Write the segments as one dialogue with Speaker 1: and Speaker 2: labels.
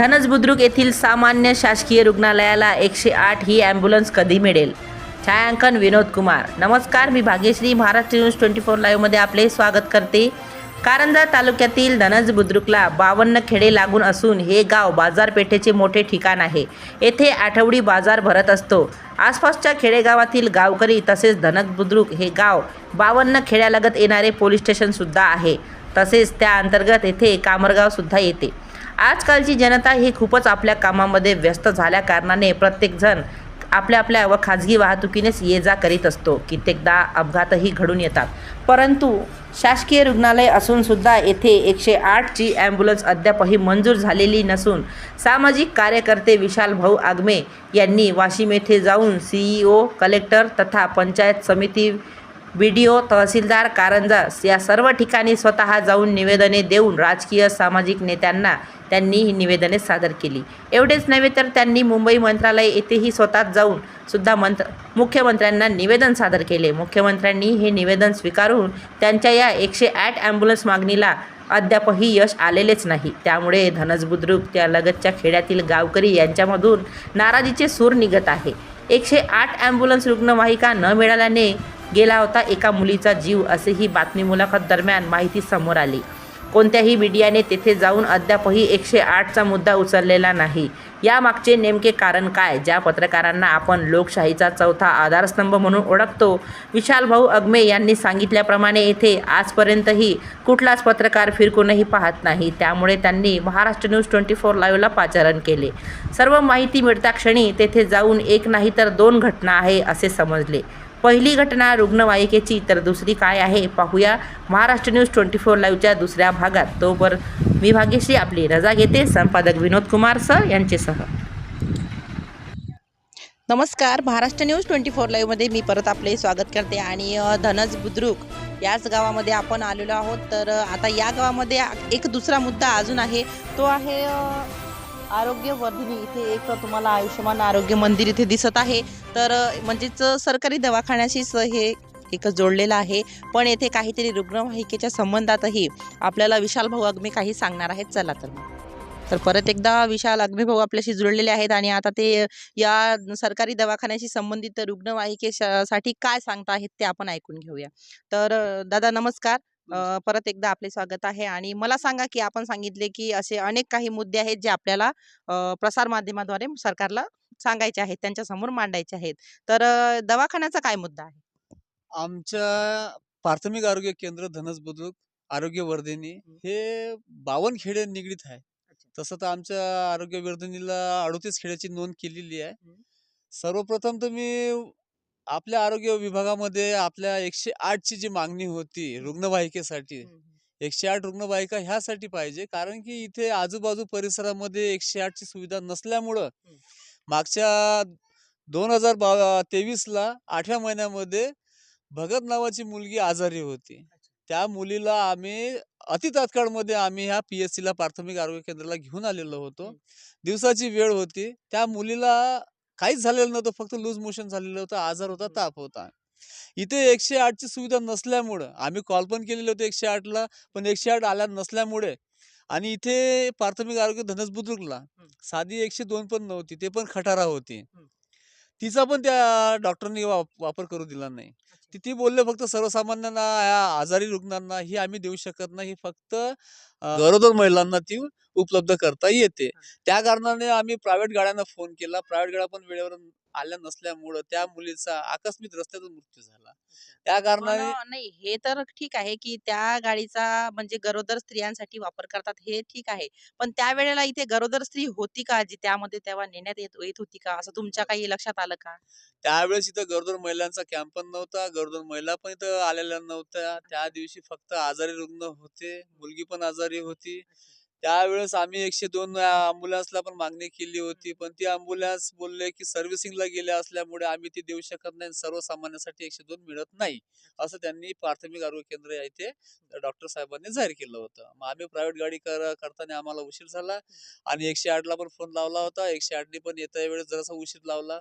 Speaker 1: धनज बुद्रुक येथील सामान्य शासकीय रुग्णालयाला एकशे आठ ही ॲम्ब्युलन्स कधी मिळेल? छायांकन विनोद कुमार. नमस्कार मी Bhagyashree. Maharashtra news twenty four लाईव्हमध्ये आपले स्वागत करते. कारंजा तालुक्यातील धनज बुद्रुकला बावन्न खेडे लागून असून हे गाव बाजारपेठेचे मोठे ठिकाण आहे. येथे आठवडी बाजार भरत असतो. आसपासच्या खेडेगावातील गावकरी तसेच धनज बुद्रुक हे गाव बावन्न खेड्यालगत येणारे पोलीस स्टेशनसुद्धा आहे. तसेच त्या अंतर्गत येथे कामरगावसुद्धा येते. आजकालची जनता ही खूपच आपल्या कामामध्ये व्यस्त झाल्या कारणाने प्रत्येकजण आपल्या आपल्या व खाजगी वाहतुकीनेच ये जा करीत असतो. कित्येकदा अपघातही घडून येतात. परंतु शासकीय रुग्णालय असूनसुद्धा येथे एकशे आठची ॲम्ब्युलन्स अद्यापही मंजूर झालेली नसून सामाजिक कार्यकर्ते विशाल भाऊ आगमे यांनी वाशिम येथे जाऊन सीईओ कलेक्टर तथा पंचायत समिती बी डी ओ तहसीलदार कारंजा या सर्व ठिकाणी स्वतः जाऊन निवेदने देऊन राजकीय सामाजिक नेत्यांना त्यांनी ही निवेदने सादर केली. एवढेच नव्हे तर त्यांनी मुंबई मंत्रालय येथेही स्वतः जाऊन सुद्धा मंत्र मुख्यमंत्र्यांना निवेदन सादर केले. मुख्यमंत्र्यांनी हे निवेदन स्वीकारून त्यांच्या या एकशे आठ ॲम्ब्युलन्स मागणीला अद्यापही यश आलेलेच नाही. त्यामुळे धनजबुद्रुक त्या लगतच्या खेड्यातील गावकरी यांच्यामधून नाराजीचे सूर निघत आहे. एकशे आठ ॲम्ब्युलन्स रुग्णवाहिका न मिळाल्याने गेला होता एका मुलीचा जीव असेही बातमी मुलाखत दरम्यान माहिती समोर आली. कोणत्याही मीडियाने तेथे जाऊन अद्यापही एकशे आठचा मुद्दा उचललेला नाही. यामागचे नेमके कारण काय? ज्या पत्रकारांना आपण लोकशाहीचा चौथा आधारस्तंभ म्हणून ओळखतो विशालभाऊ अग्मे यांनी सांगितल्याप्रमाणे येथे आजपर्यंतही कुठलाच पत्रकार फिरकूनही पाहत नाही. त्यामुळे त्यांनी महाराष्ट्र न्यूज ट्वेंटी फोर लाईव्हला पाचारण केले. सर्व माहिती मिळता क्षणी तेथे जाऊन एक नाही तर दोन घटना आहे असे समजले. पहिली घटना रुग्णवाहिकेची. तर दुसरी काय आहे? पाहूया. महाराष्ट्र न्यूज ट्वेंटी फोर लाईव्हच्या दुसऱ्या भागात. तोवर मी भाग्यश्री आपली रजा घेते. संपादक विनोद कुमार सर यांचेसह. नमस्कार. महाराष्ट्र न्यूज ट्वेंटी फोर लाईव्हमध्ये मी परत आपले स्वागत करते. आणि धनज बुद्रुक याच गावामध्ये आपण आलेलो आहोत. तर आता या गावामध्ये एक दुसरा मुद्दा अजून आहे. तो आहे आरोग्य वर्धिनी इथे एक तुम्हाला आयुष्यमान आरोग्य मंदिर इथे दिसत आहे. तर म्हणजेच सरकारी दवाखान्याशीच हे एक जोडलेलं आहे. पण येथे काहीतरी रुग्णवाहिकेच्या संबंधातही आपल्याला विशाल भाऊ अग्मे काही सांगणार आहेत. चला तर तर परत एकदा विशाल अग्मे भाऊ आपल्याशी जुळलेले आहेत आणि आता ते या सरकारी दवाखान्याशी संबंधित रुग्णवाहिकेसाठी काय सांगता आहेत ते आपण ऐकून घेऊया. तर दादा नमस्कार. अ, परत एकदा आपले स्वागत आहे आणि मला सांगा की आपण सांगितले की असे अनेक काही मुद्दे आहेत जे आपल्याला अ, प्रसार माध्यमाद्वारे सरकारला सांगायचे आहेत त्यांच्यासमोर मांडायचे आहेत तर अ, दवाखान्याचा काय मुद्दा आहे
Speaker 2: आमच्या प्राथमिक आरोग्य केंद्र धनस बुद्रुक आरोग्य वर्धिनी
Speaker 1: हं.
Speaker 2: हे बावन्न खेडे निगडीत आहे
Speaker 1: अच्छा.
Speaker 2: तसं तर आमच्या आरोग्य वर्धिनीला अडोतीस खेड्याची नोंद केलेली आहे
Speaker 1: हं.
Speaker 2: सर्वप्रथम तर मी आपल्या आरोग्य विभागामध्ये आपल्या एकशे आठची जी मागणी होती रुग्णवाहिकेसाठी एकशे आठ रुग्णवाहिका ह्यासाठी पाहिजे. कारण की इथे आजूबाजू परिसरामध्ये एकशे आठची सुविधा नसल्यामुळं. मागच्या दोन हजार बा तेवीसला आठव्या महिन्यामध्ये भगत नावाची मुलगी आजारी होती. त्या मुलीला आम्ही अतितात्काळमध्ये आम्ही ह्या पी एस सीला प्राथमिक आरोग्य केंद्राला घेऊन आलेलो होतो. दिवसाची वेळ होती. त्या मुलीला काहीच झालेलं नव्हतं फक्त लूज मोशन झालेलं होतं आजार होता. ताप होता इथे एकशे आठची सुविधा नसल्यामुळं आम्ही कॉल पण केलेले होते एकशे आठला पण एकशे आठ आल्या नसल्यामुळे आणि इथे प्राथमिक आरोग्य धनस बुद्रुकला. साधी एकशे दोन पण नव्हती ते पण खटारा होती. तिचा पण त्या डॉक्टरनी वाप- वापर करू दिला नाही. ती ती बोलले फक्त सर्वसामान्यांना या आजारी रुग्णांना ही आम्ही देऊ शकत नाही फक्त अं, गरोदर महिलांना ती उपलब्ध करता येते. त्या कारणाने आम्ही प्रायव्हेट गाड्यांना फोन केला. प्रायव्हेट गाड्या पण वेळेवर आल्या नसल्यामुळं त्या मुलीचा आकस्मिक रस्त्यातून मृत्यू झाला. त्या कारणाने
Speaker 1: नाही हे तर ठीक आहे की त्या गाडीचा म्हणजे गरोदर स्त्रियांसाठी वापर करतात हे ठीक आहे. पण त्यावेळेला इथे गरोदर स्त्री होती का जी त्यामध्ये तेव्हा नेण्यात येत येत होती का? असं तुमच्या काही लक्षात आलं का?
Speaker 2: त्यावेळेस इथं गरोदर महिलांचा कॅम्प पण नव्हता गरोदर महिला पण इथं आलेल्या नव्हत्या. त्या दिवशी फक्त आजारी रुग्ण होते मुलगी पण आजारी होती. त्यावेळेस आम्ही एकशे दोन अँब्युलन्सला पण मागणी केली होती. पण ती अँब्युलन्स बोलले की सर्व्हिसिंगला गेल्या असल्यामुळे आम्ही ती देऊ शकत नाही सर्वसामान्यांसाठी एकशे दोन मिळत नाही असं त्यांनी प्राथमिक आरोग्य केंद्र इथे डॉक्टर साहेबांनी जाहीर केलं होतं. मग आम्ही प्रायव्हेट गाडी कर करताना आम्हाला उशीर झाला आणि एकशे आठला पण फोन लावला होता. एकशे आठने पण येत्या वेळेस जरासा उशीर लावला.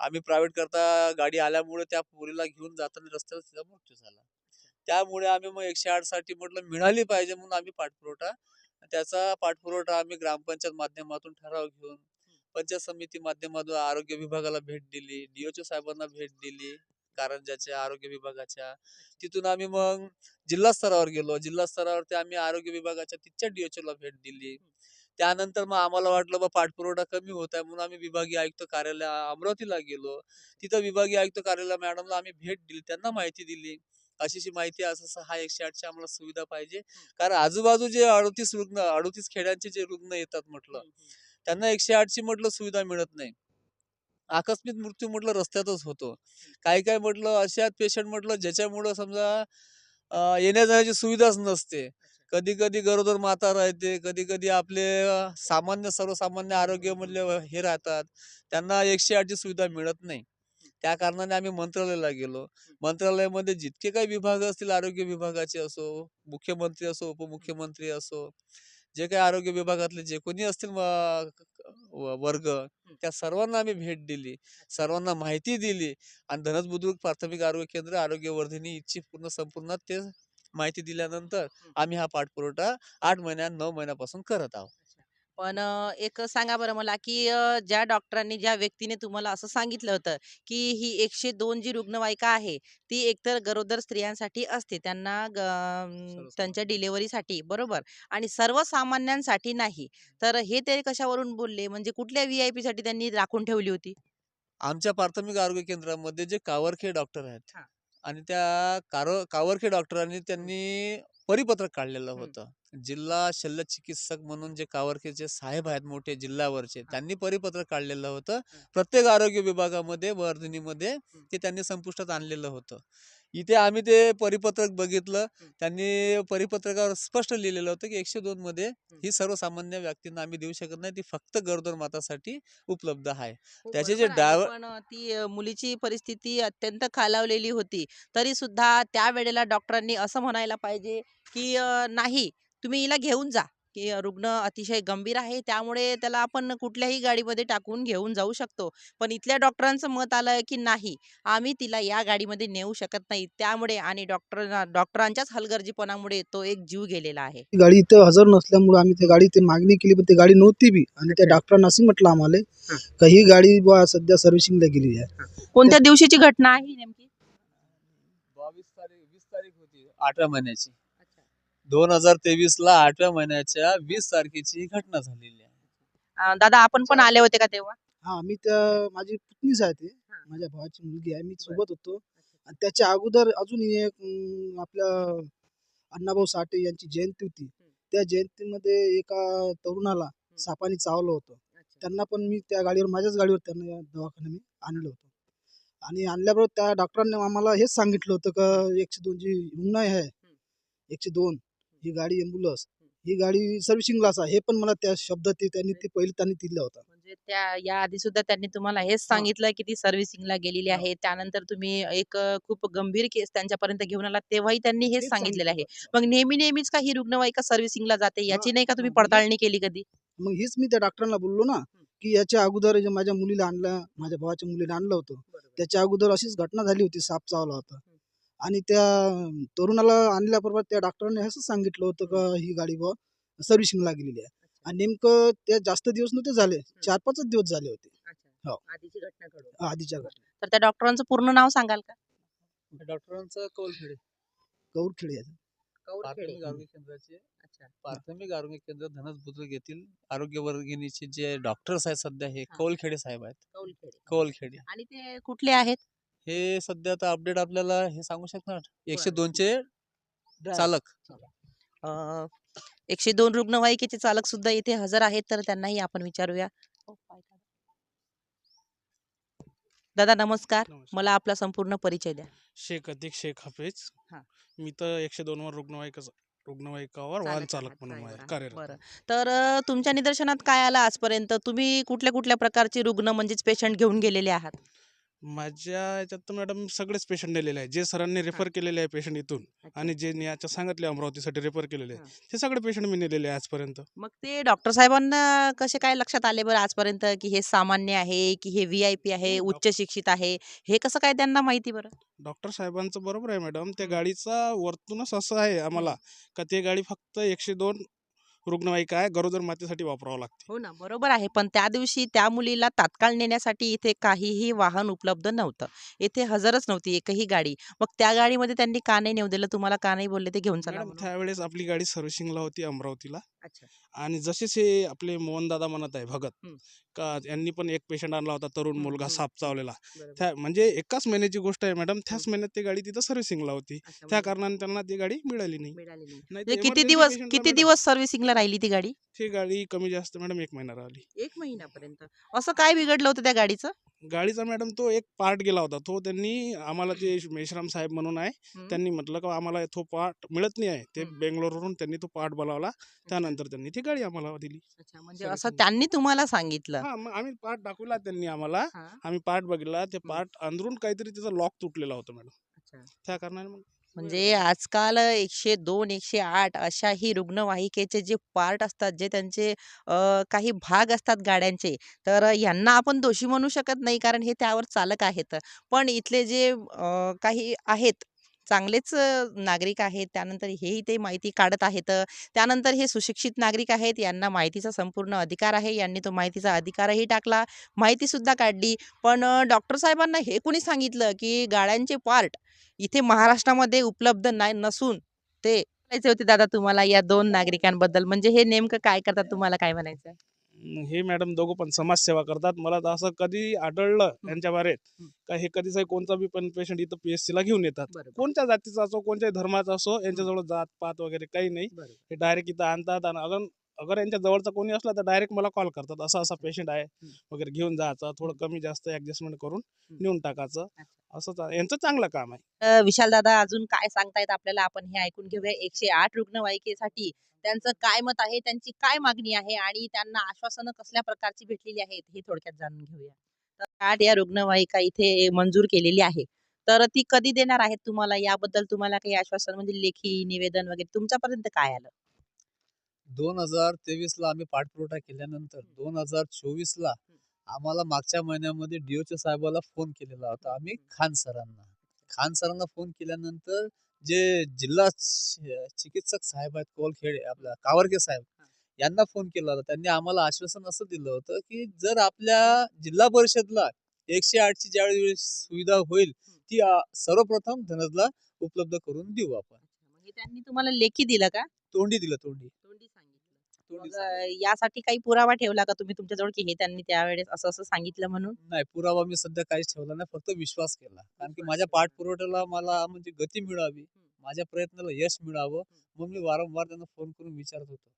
Speaker 2: आम्ही प्रायव्हेट करता गाडी आल्यामुळे त्या पोरीला घेऊन जाताना रस्त्यावर तिचा मृत्यू झाला. त्यामुळे आम्ही मग एकशे आठसाठी म्हटलं मिळाली पाहिजे म्हणून आम्ही पाठपुरवठा त्याचा पाठपुरवठा आम्ही ग्रामपंचायत माध्यमातून ठराव घेऊन पंचायत समिती माध्यमातून आरोग्य विभागाला भेट दिली डीओच्या साहेबांना भेट दिली कारंजाच्या आरोग्य विभागाच्या. तिथून आम्ही मग जिल्हा स्तरावर गेलो. जिल्हा स्तरावरती आम्ही आरोग्य विभागाच्या तिथच्या डीओला भेट दिली. त्यानंतर मग आम्हाला वाटलं बा पाठपुरवठा कमी होत आहे म्हणून आम्ही विभागीय आयुक्त कार्यालय अमरावतीला गेलो. तिथं विभागीय आयुक्त कार्यालय मॅडमला आम्ही भेट दिली त्यांना माहिती दिली. अशी अशी माहिती असं असं हा एकशे आठची आम्हाला सुविधा पाहिजे. कारण आजूबाजू जे अडतीस रुग्ण अडतीस खेड्यांचे जे रुग्ण येतात म्हटलं त्यांना एकशे आठची म्हटलं सुविधा मिळत नाही. आकस्मिक मृत्यू म्हटलं रस्त्यातच होतो. काही काय म्हटलं अशा पेशंट म्हटलं ज्याच्यामुळं समजा येण्या जाण्याची सुविधाच नसते. कधी कधी गरोदर माता राहते कधी कधी आपले सामान्य सर्वसामान्य आरोग्य मधले हे राहतात. त्यांना एकशे आठची सुविधा मिळत नाही. त्या कारणाने आम्ही मंत्रालयाला गेलो. मंत्रालयामध्ये जितके काही विभाग असतील आरोग्य विभागाचे असो मुख्यमंत्री असो उपमुख्यमंत्री असो जे काही आरोग्य विभागातले जे कोणी असतील वर्ग त्या सर्वांना आम्ही भेट दिली. सर्वांना माहिती दिली आणि धनस बुद्रुक प्राथमिक आरोग्य केंद्र आरोग्यवर्धिनी इच्छी पूर्ण संपूर्ण ते माहिती दिल्यानंतर आम्ही हा पाठपुरवठा आठ महिन्या नऊ महिन्यापासून करत आहोत.
Speaker 1: पण अ, एक सांगा बरं मला की अ, ज्या डॉक्टरांनी ज्या व्यक्तीने तुम्हाला असं सांगितलं होतं की ही एकशे दोन जी रुग्णवाहिका आहे ती एकतर गरोदर स्त्रियांसाठी असते त्यांना ग- अं, त्यांच्या डिलेवरीसाठी बरोबर? आणि सर्वसामान्यांसाठी नाही. तर हे ते कशावरून बोलले? म्हणजे कुठल्या व्ही आय पी साठी त्यांनी राखून ठेवली होती?
Speaker 2: आमच्या प्राथमिक आरोग्य केंद्रामध्ये जे कावरखे डॉक्टर आहेत
Speaker 1: हा.
Speaker 2: आणि त्या कार कावरखे डॉक्टरांनी त्यांनी परिपत्रक काढलेलं. होतं. जिल्हा शल्य चिकित्सक म्हणून जे कावरखेचे साहेब आहेत मोठे जिल्ह्यावरचे त्यांनी परिपत्रक काढलेलं होतं. प्रत्येक आरोग्य विभागामध्ये वर्धनीमध्ये ते त्यांनी संपुष्टात आणलेलं होतं. इथे आम्ही ते परिपत्रक बघितलं. त्यांनी परिपत्रकावर स्पष्ट लिहिलेलं होतं की एकशे दोन मध्ये ही. सर्वसामान्य व्यक्तींना आम्ही देऊ शकत नाही. ती फक्त गरोदर मातासाठी उपलब्ध आहे.
Speaker 1: हो,
Speaker 2: त्याचे जे
Speaker 1: अ, ती मुलीची परिस्थिती अत्यंत खालावलेली होती. तरी सुद्धा त्या वेळेला डॉक्टरांनी असं म्हणायला पाहिजे की नाही तुम्ही हिला घेऊन जा की रुग्ण अतिशय गंभीर आहे त्यामुळे त्याला आपण कुठल्याही गाडीमध्ये टाकून घेऊन जाऊ शकतो. पण इथल्या डॉक्टरांचं मत आलंय की नाही आम्ही तिला या गाडीमध्ये नेऊ शकत नाही. त्यामुळे आणि डॉक्टर डॉक्टरांच्याच हलगर्जीपणामुळे तो एक जीव गेलेला आहे.
Speaker 3: ती गाडी इथं हजर नसल्यामुळे आम्ही ती गाडी ते मागणी केली पण ती गाडी नव्हती बी. आणि त्या डॉक्टरांना असं म्हटलं आम्हाला का ही गाडी बुवा सध्या सर्व्हिसिंगला गेलेली आहे.
Speaker 1: कोणत्या दिवशीची घटना आहे ही नेमकी?
Speaker 2: बावीस तारीख वीस तारीख होती आठव्या महिन्याची. दोन हजार तेवीस ला आठव्या महिन्याच्या वीस तारखेची ही घटना झालेली आहे.
Speaker 1: अ, दादा आपण पण आले होते का तेव्हा?
Speaker 3: हा मी त्या माझी पुतणीच आहे ते.
Speaker 1: हा.
Speaker 3: माझ्या भावाची मुलगी आहे. मी सोबत होतो. आणि त्याच्या अगोदर अजून एक अं, आपल्या अण्णाभाऊ साठे यांची जयंती होती. त्या जयंतीमध्ये एका तरुणाला सापाने चावलं होतं. त्यांना पण मी त्या गाडीवर माझ्याच गाडीवर त्यांना या दवाखान्यात मी आणलं होतं. आणि आणल्याबरोबर त्या डॉक्टरांनी आम्हाला हेच सांगितलं होतं का एकशे दोन जी रुग्ण आहे एकशे दोन. ही गाडी एम्ब्युलन्स ही गाडी सर्व्हिसिंगलाच आहे. हे पण मला त्या शब्दात ते त्यांनी ते पहिले त्यांनी दिलं होतं.
Speaker 1: म्हणजे त्या या आधी सुद्धा त्यांनी तुम्हाला हेच सांगितलं की ती सर्व्हिसिंगला गेलेली आहे. त्यानंतर तुम्ही एक खूप गंभीर केस त्यांच्यापर्यंत घेऊन आला तेव्हाही त्यांनी हेच सांगितलेलं आहे. मग नेहमी नेहमीच का ही रुग्णवाहिका सर्व्हिसिंगला जाते? याची नाही का तुम्ही
Speaker 3: हा,
Speaker 1: पडताळणी केली कधी?
Speaker 3: मग हीच मी त्या डॉक्टरांना बोललो ना की याच्या अगोदर माझ्या मुलीला आणलं माझ्या भावाच्या मुलीला आणलं होतं त्याच्या अगोदर अशीच घटना झाली होती साप चावला होता. आणि त्या तरुणाला आणल्याबरोबर त्या डॉक्टरांनी असं सांगितलं होतं का ही गाडी बुवा सर्व्हिसिंगला गेलेली आहे. आणि नेमकं त्या जास्त दिवस नव्हते झाले चार पाचच दिवस झाले होते. हो.
Speaker 1: आधीची घटना घडून.
Speaker 3: आधीच्या घटना.
Speaker 1: तर त्या डॉक्टरांचं पूर्ण नाव सांगाल का?
Speaker 2: डॉक्टरांचं कौलखेडे.
Speaker 3: गौरखेडे आहे.
Speaker 2: प्राथमिक आरोग्य केंद्राचे.
Speaker 1: अच्छा.
Speaker 2: प्राथमिक आरोग्य केंद्र धनस बुद्रुक येथील आरोग्य वर्गिणीचे जे डॉक्टर्स आहेत सध्या हे
Speaker 1: हा.
Speaker 2: कौलखेडे साहेब आहेत.
Speaker 1: कौलखेडे.
Speaker 2: कौलखेडे.
Speaker 1: आणि ते कुठले आहेत?
Speaker 2: हे सध्या आता अपडेट आपल्याला हे सांगू शकणार? एकशे दोनचे चालक.
Speaker 1: अ, एकशे दोन रुग्णवाहिकेचे चालक सुद्धा इथे हजर आहेत तर त्यांनाही आपण विचारूया. दादा नमस्कार.
Speaker 4: नमस्कार.
Speaker 1: मला आपला संपूर्ण परिचय द्या.
Speaker 4: शेख अतिक शेख हाफिज.
Speaker 1: हा.
Speaker 4: मी तर एकशे दोन वर रुग्णवाहिका रुग्णवाहिकावर वाहन
Speaker 1: चालक
Speaker 4: चालक.
Speaker 1: आहात,
Speaker 4: म्हणून आहे. कार्यरत
Speaker 1: बरं. तर अ, तुमच्या निदर्शनात काय आलं आजपर्यंत? तुम्ही कुठल्या कुठल्या प्रकारचे रुग्ण म्हणजेच पेशंट घेऊन गेलेले आहात?
Speaker 4: माझ्या याच्यात तर मॅडम सगळेच पेशंट नेलेले आहे जे सरांनी रेफर केलेले आहे पेशंट इथून आणि जे याच्या सांगितले अमरावतीसाठी रेफर केलेले
Speaker 1: हा.
Speaker 4: आहे ते सगळे पेशंट मी नेलेले आहे आजपर्यंत.
Speaker 1: मग ते डॉक्टर साहेबांना कसे काय लक्षात आले बरं आजपर्यंत की हे सामान्य आहे की हे व्ही आय पी आहे
Speaker 4: नाही,
Speaker 1: उच्च शिक्षित आहे? हे कसं काय त्यांना माहिती बरं?
Speaker 4: डॉक्टर साहेबांचं बरोबर आहे मॅडम. त्या गाडीचा वरतूनच असं आहे आम्हाला का ते गाडी फक्त एकशे दोन रुग्णवाहिका आहे गरोदर मातेसाठी वापरावं लागते.
Speaker 1: हो ना बरोबर आहे. पण त्या दिवशी त्या मुलीला तात्काळ नेण्यासाठी इथे काहीही वाहन उपलब्ध नव्हतं. इथे हजरच नव्हती एकही गाडी. मग त्या गाडीमध्ये त्यांनी का नाही नेऊ दिलं? तुम्हाला का नाही बोलले? ते घेऊन चला
Speaker 4: मॅडम
Speaker 1: म्हणून?
Speaker 4: त्यावेळेस आपली गाडी सर्व्हिसिंगला होती अमरावतीला.
Speaker 1: अच्छा.
Speaker 4: आणि जसेच हे आपले मोहनदादा म्हणत आहे भगत
Speaker 1: हम्म.
Speaker 4: का यांनी पण एक पेशंट आणला होता तरुण
Speaker 1: हम्म,
Speaker 4: मुलगा
Speaker 1: हम्म.
Speaker 4: साप चावलेला.
Speaker 1: बरोबर.
Speaker 4: त्या म्हणजे एकाच महिन्याची गोष्ट आहे मॅडम. त्याच महिन्यात ती गाडी तिथं सर्व्हिसिंगला होती.
Speaker 1: अच्छा,
Speaker 4: त्या
Speaker 1: म्हणजे
Speaker 4: कारणाने त्यांना ती गाडी मिळाली नाही.
Speaker 1: मिळाली नाही.
Speaker 4: नाही
Speaker 1: म्हणजे किती
Speaker 4: emergency
Speaker 1: दिवस
Speaker 4: patient ला
Speaker 1: किती
Speaker 4: मॅडम,
Speaker 1: दिवस सर्व्हिसिंगला राहिली ती गाडी?
Speaker 4: ती गाडी कमी जास्त मॅडम एक महिना राहिली.
Speaker 1: एक महिन्यापर्यंत. असं काय बिघडलं होतं त्या गाडीचं?
Speaker 4: गाडीचा मॅडम तो एक पार्ट गेला होता. तो त्यांनी आम्हाला ते मेश्राम साहेब म्हणून आहे. त्यांनी म्हटलं का आम्हाला तो पार्ट मिळत नाही आहे. ते. बेंगलोरवरून त्यांनी तो पार्ट बोलावला. त्यानंतर त्यांनी ती गाडी आम्हाला दिली.
Speaker 1: अच्छा म्हणजे असं. त्यांनी तुम्हाला सांगितलं?
Speaker 4: हा मग आम्ही पार्ट दाखवला त्यांनी आम्हाला. आम्ही पार्ट बघितला. ते पार्ट अंदरून काहीतरी त्याचा लॉक तुटलेला होता मॅडम. त्या कारणाने मग
Speaker 1: म्हणजे आजकाल एकशे दोन एकशे आठ अशा ही रुग्णवाहिकेचे जे पार्ट असतात जे त्यांचे अ, काही भाग असतात गाड्यांचे तर यांना आपण दोषी म्हणू शकत नाही कारण हे त्यावर चालक आहेत. पण इथले जे अ, काही आहेत चांगलेच नागरिक आहेत. त्यानंतर हेही ते माहिती काढत आहेत. त्यानंतर हे सुशिक्षित नागरिक आहेत. यांना माहितीचा संपूर्ण अधिकार आहे. यांनी तो माहितीचा अधिकारही टाकला. माहितीसुद्धा काढली. पण डॉक्टर साहेबांना हे कोणी सांगितलं की गाड्यांचे पार्ट इथे महाराष्ट्रामध्ये उपलब्ध नाही नसून ते म्हणायचे होते दादा तुम्हाला या दोन नागरिकांबद्दल म्हणजे हे नेमकं काय करतात? तुम्हाला काय म्हणायचं
Speaker 4: हे मॅडम दोघं पण समाजसेवा करतात. मला तर असं कधी आढळलं त्यांच्या बारेत
Speaker 1: हम्म.
Speaker 4: का हे कधीच कोणता बी पण पेशंट इथं पीएससी ला घेऊन येतात. कोणत्या जातीचा असो कोणत्याही धर्माचा असो यांच्याजवळ जात पात वगैरे काही नाही. हे डायरेक्ट इथं आणतात आणि अगर अगर यांच्या जवळचा कोणी असला तर डायरेक्ट मला कॉल करतात. असा असा पेशंट आहे. वगैरे घेऊन जायचं. थोडं कमी जास्त ऍडजस्टमेंट करून. नेऊन टाकायचं. असं चा- यांचं चांगलं काम आहे.
Speaker 1: विशाल दादा अजून काय सांगतायत आपल्याला? आपण हे ऐकून घेऊया. एकशे आठ रुग्णवाहिकेसाठी त्यांचं काय मत आहे? त्यांची काय मागणी आहे? आणि त्यांना आश्वासनं कसल्या प्रकारची भेटलेली आहेत? हे थोडक्यात जाणून घेऊया. तर आठ या रुग्णवाहिका इथे मंजूर केलेली आहे. तर ती कधी देणार आहेत तुम्हाला? याबद्दल तुम्हाला काही आश्वासन म्हणजे लेखी निवेदन वगैरे तुमच्यापर्यंत काय आलं?
Speaker 2: दोन हजार तेवीस ला आम्ही पाठपुरवठा केल्यानंतर दोन हजार चोवीस ला आम्हाला मागच्या महिन्यामध्ये डीओच्या साहेबाला फोन केलेला होता आम्ही खान सरांना. खान सरांना फोन केल्यानंतर जे जिल्हा चिकित्सक साहेब आहेत कोलखेडे आपल्या कावरके साहेब यांना फोन केला होता. त्यांनी आम्हाला आश्वासन असं दिलं होतं की जर आपल्या जिल्हा परिषदला एकशे आठची ज्यावेळी सुविधा होईल ती सर्वप्रथम धनजला उपलब्ध करून देऊ आपण.
Speaker 1: म्हणजे त्यांनी तुम्हाला लेखी दिलं का?
Speaker 2: तोंडी दिलं तोंडी.
Speaker 1: मग, यासाठी काही पुरावा ठेवला का तुम्ही तुमच्याजवळ की हे त्यांनी त्यावेळेस असं असं सांगितलं म्हणून?
Speaker 2: नाही पुरावा मी सध्या काहीच ठेवला नाही फक्त विश्वास केला. कारण की
Speaker 1: विश्वास
Speaker 2: माझ्या. पाठपुरवठ्याला मला म्हणजे गती मिळावी माझ्या प्रयत्नाला यश मिळावं मग मी वारंवार त्यांना फोन करून विचारत होतो.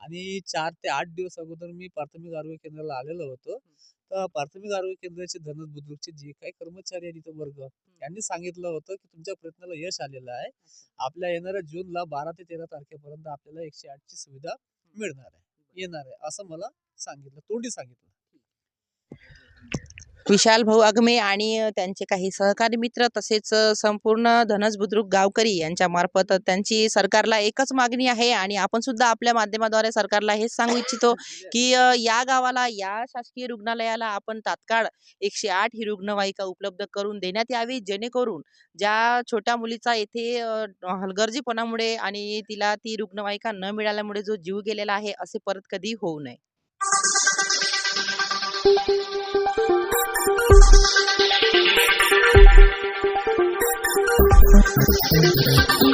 Speaker 2: आणि चार ते आठ दिवस अगोदर मी प्राथमिक आरोग्य केंद्राला आलेलो होतो. तर प्राथमिक आरोग्य केंद्राचे धनस बुद्रुकचे जे काही कर्मचारी आहेत वर्ग त्यांनी सांगितलं होतं की तुमच्या प्रयत्नाला यश आलेलं आहे. आपल्या येणाऱ्या जूनला बारा ते तेरा तारखेपर्यंत आपल्याला एकशे आठची सुविधा मिळणार आहे. येणार आहे असं मला सांगितलं तोंडी सांगितलं.
Speaker 1: विशाल भाऊ अगमे आणि त्यांचे काही सहकारी मित्र तसेच संपूर्ण धनस बुद्रुक गावकरी यांच्या मार्फत त्यांची सरकारला एकच मागणी आहे आणि आपण सुद्धा आपल्या माध्यमाद्वारे सरकारला हेच सांगू इच्छितो की या गावाला या शासकीय रुग्णालयाला आपण तात्काळ एकशे आठ ही रुग्णवाहिका उपलब्ध करून देण्यात यावी जेणेकरून ज्या छोट्या मुलीचा येथे हलगर्जीपणामुळे आणि तिला ती रुग्णवाहिका न मिळाल्यामुळे जो जीव गेलेला आहे असे परत कधी होऊ नये. ・はい。